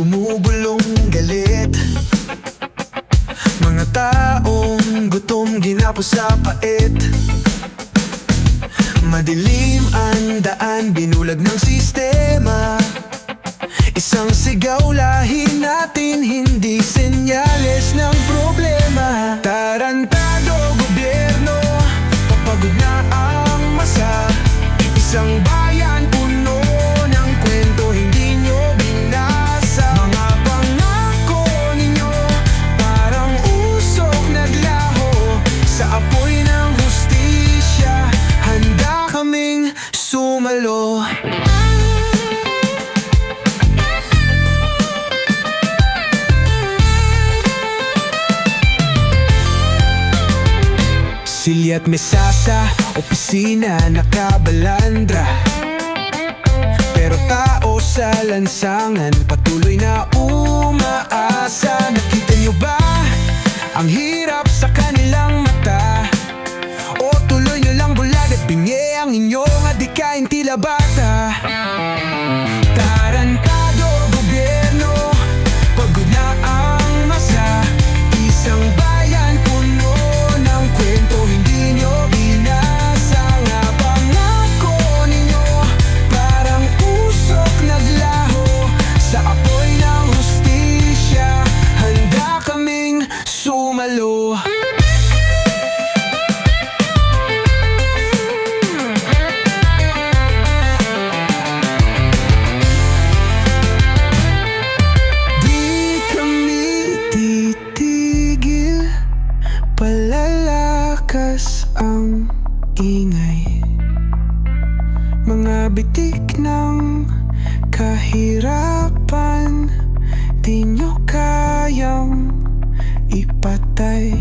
bumubulong galit. Mga taong gutom ginapos sa pait. Madilim ang daan, binulag ng sistema. Isang sigaw lahi natin, hindi senyales sumalo Silya at mesasa, opisina, nakabalandra. Pero tao sa lansangan, patuloy na umaasa. Nakita nyo ba ang hirap sa kanilang mata? O tuloy nyo lang bulag at bingi ang inyong adikain tila bata ingay. Mga bitik ng kahirapan Di nyo kayang ipatay.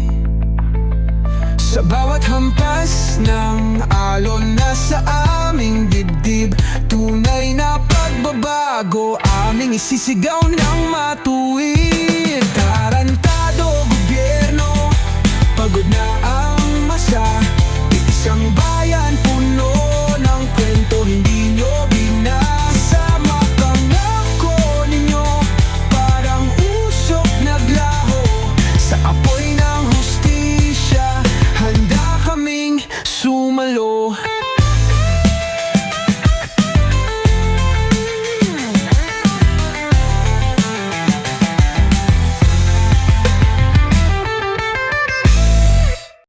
Sa bawat hampas ng alon na sa aming dibdib Tunay na pagbabago aming isisigaw ng matuwid